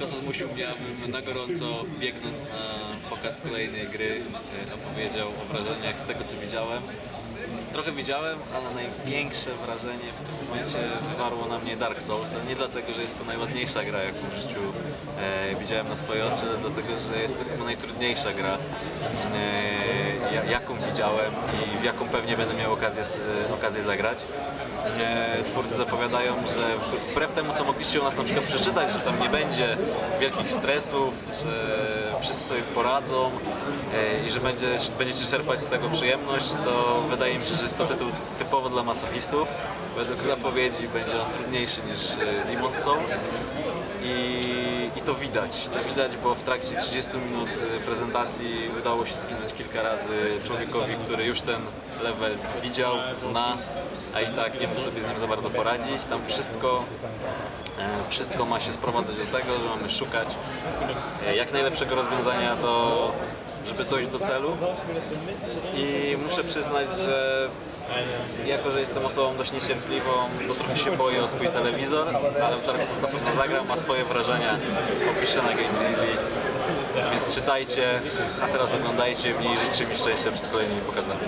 wszystko, co zmusił mnie, abym na gorąco, biegnąc na pokaz kolejnej gry, e, opowiedział o wrażeniach z tego, co widziałem. Trochę widziałem, ale największe wrażenie w tym momencie wywarło na mnie Dark Souls. Nie dlatego, że jest to najładniejsza gra, jaką w życiu e, widziałem na swoje oczy, ale dlatego, że jest to chyba najtrudniejsza gra, e, jaką widziałem i w jaką pewnie będę miał okazję, e, okazję zagrać. E, twórcy zapowiadają, że wbrew temu, co mogliście u nas na przykład przeczytać, że tam nie będzie wielkich stresów, że wszyscy sobie poradzą e, i że będzie, będziecie czerpać z tego przyjemność, to wydaje mi się, że jest to tytuł typowo dla masochistów. Według zapowiedzi będzie on trudniejszy niż Demon's Souls. I, I to widać, to widać, bo w trakcie 30 minut e, prezentacji udało się skinąć kilka razy człowiekowi, który już ten level widział, zna, a i tak nie mógł sobie z nim za bardzo poradzić. Tam wszystko, e, wszystko ma się sprowadzać do tego, że mamy szukać e, jak najlepszego rozwiązania do, żeby dojść do celu. I muszę przyznać, że jako, że jestem osobą dość niecierpliwą, to trochę się boję o swój telewizor, ale w Dark Souls na pewno zagram, ma swoje wrażenia, opiszę na Games Daily. Więc czytajcie, a teraz oglądajcie i życzę mi szczęścia przed kolejnymi pokazami.